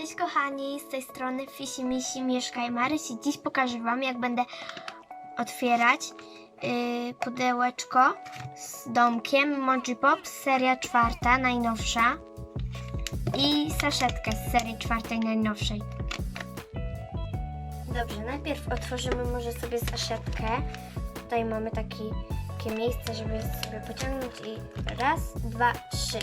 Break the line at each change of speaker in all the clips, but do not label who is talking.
Cześć kochani, z tej strony Fisi Misi Mieszkaj Marys i dziś pokażę Wam jak będę otwierać yy, pudełeczko z domkiem Moji Pop, seria czwarta, najnowsza i saszetkę z serii czwartej, najnowszej. Dobrze, najpierw otworzymy może sobie saszetkę. Tutaj mamy taki, takie miejsce, żeby sobie pociągnąć i raz, dwa, trzy.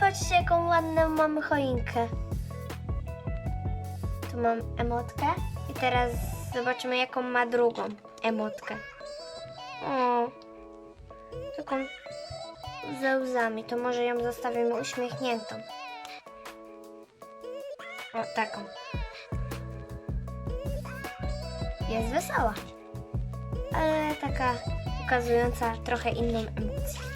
Patrzcie, jaką ładną mamy choinkę. Tu mam emotkę i teraz zobaczymy, jaką ma drugą emotkę. O, taką ze łzami. To może ją zostawimy uśmiechniętą. O, taką. Jest wesoła, ale taka pokazująca trochę inną emocję.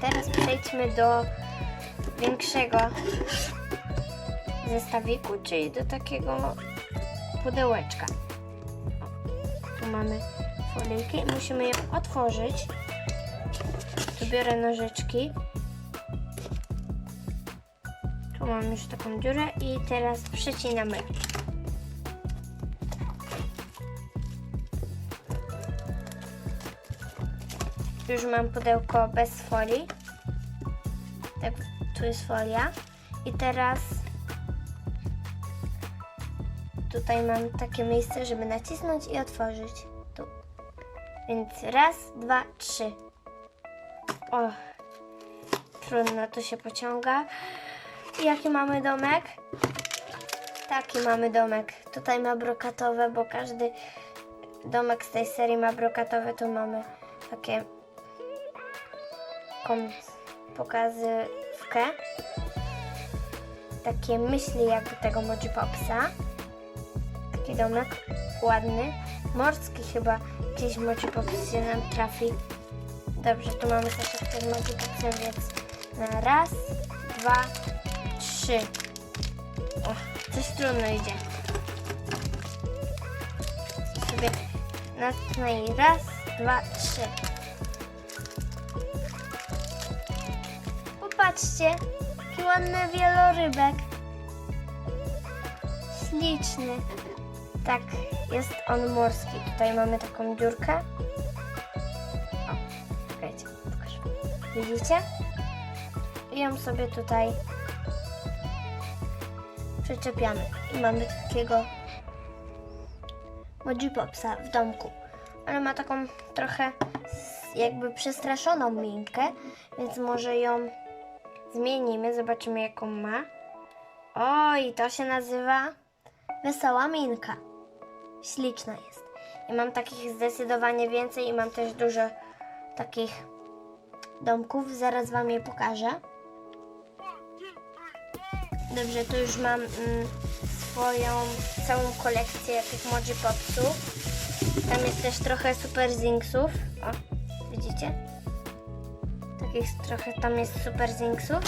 Teraz przejdźmy do większego zestawiku, czyli do takiego pudełeczka. Tu mamy folijkę i musimy ją otworzyć. Tu biorę nożyczki. Tu mam już taką dziurę i teraz przecinamy. Już mam pudełko bez folii. Tak, tu jest folia. I teraz tutaj mam takie miejsce, żeby nacisnąć i otworzyć. Tu. Więc raz, dwa, trzy. O, trudno to się pociąga. I jaki mamy domek? Taki mamy domek. Tutaj ma brokatowe, bo każdy domek z tej serii ma brokatowe. Tu mamy takie taką pokazywkę. Takie myśli jakby tego Moji Popsa. Taki domek ładny. Morski chyba gdzieś Moji Pops się nam trafi. Dobrze, tu mamy saszetkę z Moji Popsem, więc na raz, dwa, trzy. O, coś trudno idzie. Sobie natknę i raz, dwa, trzy. Popatrzcie, jaki ładny wielorybek. Śliczny. Tak, jest on morski. Tutaj mamy taką dziurkę. O, czekajcie, pokażę. Widzicie? I ją sobie tutaj przyczepiamy. I mamy takiego Moji Popsa w domku. Ale ma taką trochę jakby przestraszoną minkę, więc może ją zmienimy, zobaczymy jaką ma. Oj, to się nazywa Wesoła Minka. Śliczna jest. I mam takich zdecydowanie więcej i mam też dużo takich domków. Zaraz Wam je pokażę. Dobrze, tu już mam mm, swoją całą kolekcję tych Moji Popsów. Tam jest też trochę Super Zinksów. Takich trochę tam jest Super Zinksów.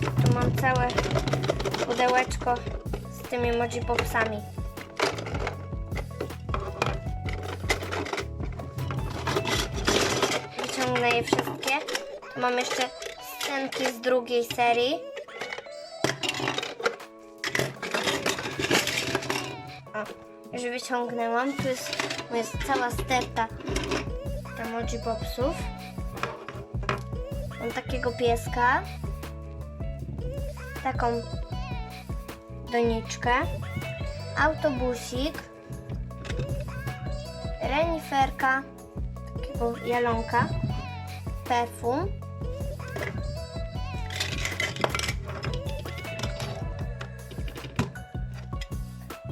Tu mam całe pudełeczko z tymi Moji Popsami. Wyciągnę je wszystkie. Tu mam jeszcze scenki z drugiej serii. O, już wyciągnęłam. Tu jest, tu jest cała sterta emoji popsów. Mam takiego pieska. Taką doniczkę. Autobusik. Reniferka. Takiego jalonka. Perfum.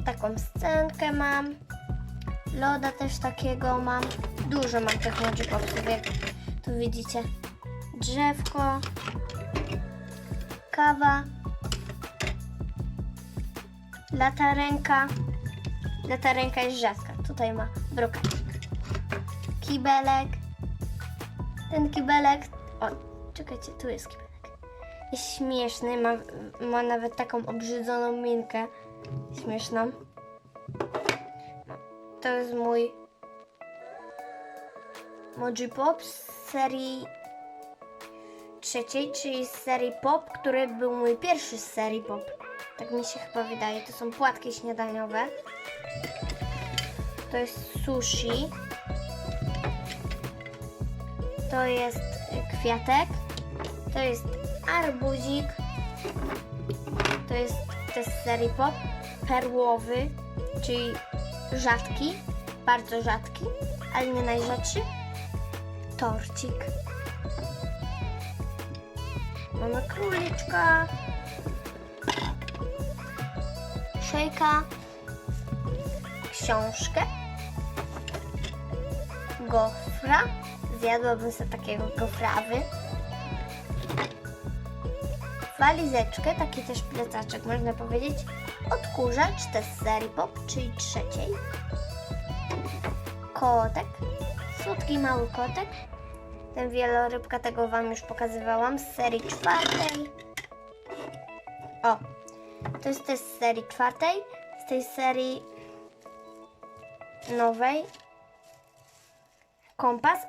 Taką scenkę mam. Loda też takiego mam. Dużo mam tych Popsów, jak tu widzicie. Drzewko. Kawa. Latarenka. Latarenka jest rzadka. Tutaj ma brokacik. Kibelek. Ten kibelek. O, czekajcie, tu jest kibelek. Jest śmieszny, ma, ma nawet taką obrzydzoną minkę. Śmieszną. To jest mój Moji Pop z serii trzeciej, czyli z serii Pop, który był mój pierwszy z serii Pop. Tak mi się chyba wydaje. To są płatki śniadaniowe. To jest sushi. To jest kwiatek. To jest arbuzik. To jest też z serii Pop. Perłowy, czyli rzadki. Bardzo rzadki, ale nie najrzadszy. Torcik. Mamy króliczka. Szejka. Książkę. Gofra. Zjadłabym sobie takiego gofrawy. Walizeczkę, taki też plecaczek można powiedzieć. Odkurzacz, serii pop, czyli trzeciej. Kotek. Słodki mały kotek. Ten wielorybka, tego Wam już pokazywałam z serii czwartej. O, to jest też z serii czwartej. Z tej serii nowej. Kompas.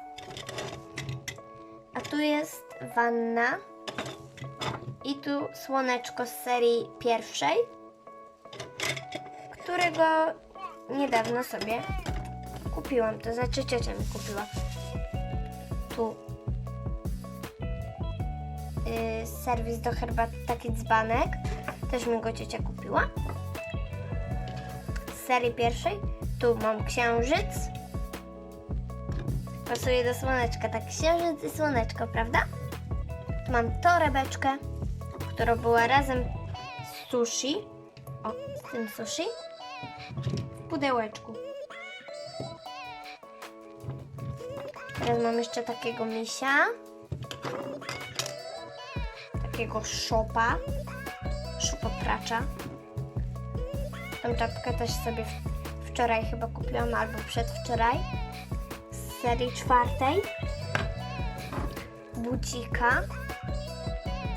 A tu jest wanna. I tu słoneczko z serii pierwszej, którego niedawno sobie kupiłam. To znaczy ciocia mi kupiła. Tu yy, serwis do herbaty, taki dzbanek. Też mi go ciocia kupiła. Z serii pierwszej. Tu mam księżyc. Pasuje do słoneczka, tak księżyc i słoneczko, prawda? Tu mam torebeczkę, która była razem z sushi. O, z tym sushi. W pudełeczku. Teraz mam jeszcze takiego misia. Takiego szopa. Szopopracza. Tą czapkę też sobie wczoraj chyba kupiłam, albo przedwczoraj. Z serii czwartej. Bucika.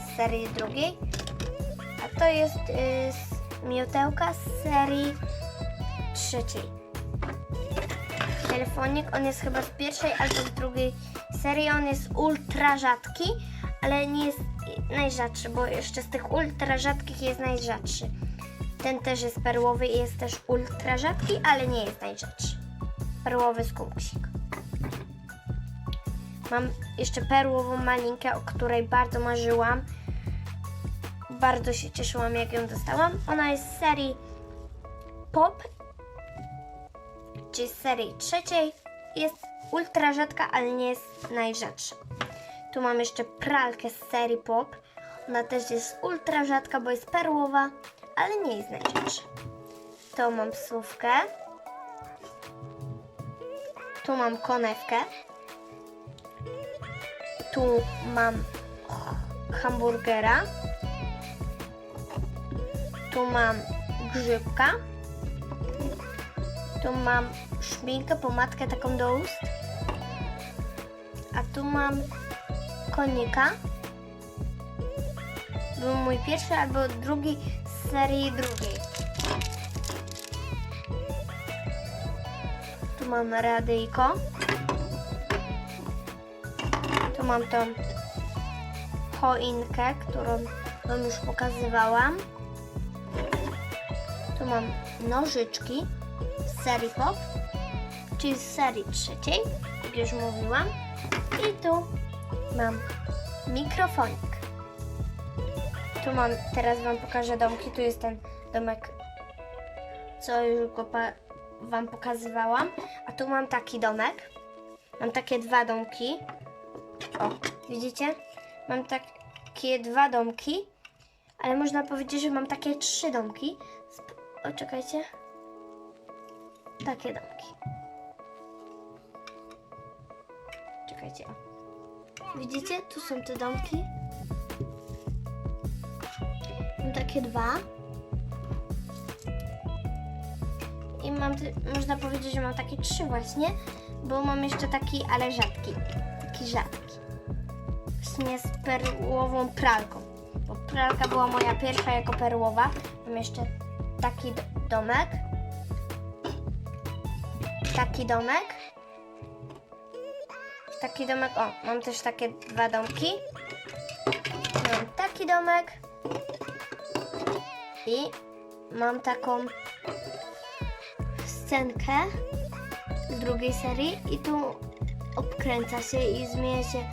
Z serii drugiej. A to jest y, z miotełka z serii trzeciej telefonik. On jest chyba z pierwszej albo z drugiej serii. On jest ultra rzadki, ale nie jest najrzadszy, bo jeszcze z tych ultra rzadkich jest najrzadszy. Ten też jest perłowy i jest też ultra rzadki, ale nie jest najrzadszy. Perłowy skunksik. Mam jeszcze perłową malinkę, o której bardzo marzyłam. Bardzo się cieszyłam, jak ją dostałam. Ona jest z serii Pop czyli z serii trzeciej. Jest ultra rzadka, ale nie jest najrzadsza. Tu mam jeszcze pralkę z serii Pop. Ona też jest ultra rzadka, bo jest perłowa, ale nie jest najrzadsza. Tu mam słówkę. Tu mam konewkę. Tu mam hamburgera. Tu mam grzybka. Tu mam szminkę, pomadkę taką do ust. A tu mam konika. Był mój pierwszy albo drugi z serii drugiej. Tu mam radyjko. Tu mam tą choinkę, którą Wam już pokazywałam. Tu mam nożyczki serii Pop, czyli z serii trzeciej, jak już mówiłam. I tu mam mikrofonik. Tu mam, teraz Wam pokażę domki. Tu jest ten domek, co już go Wam pokazywałam. A tu mam taki domek. Mam takie dwa domki. O, widzicie? Mam takie dwa domki, ale można powiedzieć, że mam takie trzy domki. O, czekajcie. Takie domki. Czekajcie. Widzicie? Tu są te domki. Mam takie dwa. I mam, te, można powiedzieć, że mam takie trzy właśnie, bo mam jeszcze taki, ale rzadki. Taki rzadki. Właśnie z perłową pralką. Bo pralka była moja pierwsza jako perłowa. Mam jeszcze taki domek. Taki domek. Taki domek. O, mam też takie dwa domki. Mam taki domek. I mam taką scenkę z drugiej serii i tu obkręca się i zmienia się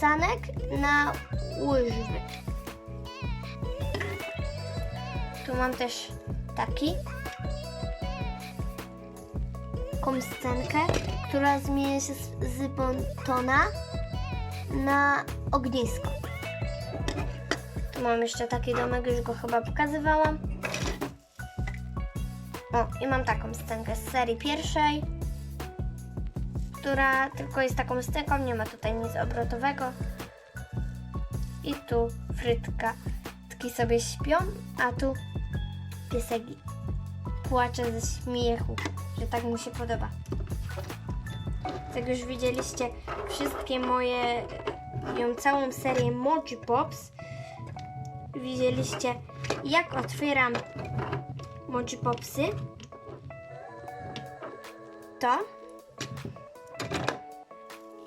sanek na łyżwy. Tu mam też taki taką scenkę, która zmienia się z, z pontona na ognisko. Tu mam jeszcze taki domek, już go chyba pokazywałam. O, i mam taką scenkę z serii pierwszej, która tylko jest taką scenką, nie ma tutaj nic obrotowego. I tu frytka. Tki sobie śpią, a tu piesek płacze ze śmiechu, że tak mu się podoba. Jak już widzieliście wszystkie moje, ją całą serię Mochi Pops, widzieliście jak otwieram Mochi Popsy, to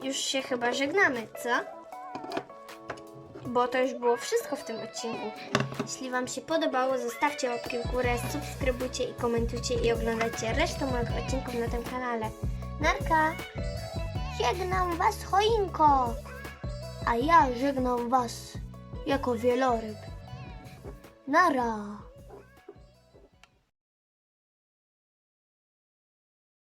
już się chyba żegnamy, co? Bo to już było wszystko w tym odcinku. Jeśli Wam się podobało, zostawcie łapkę w górę, subskrybujcie i komentujcie i oglądajcie resztę moich odcinków na tym kanale. Narka! Żegnam Was, choinko! A ja żegnam Was jako wieloryb. Nara!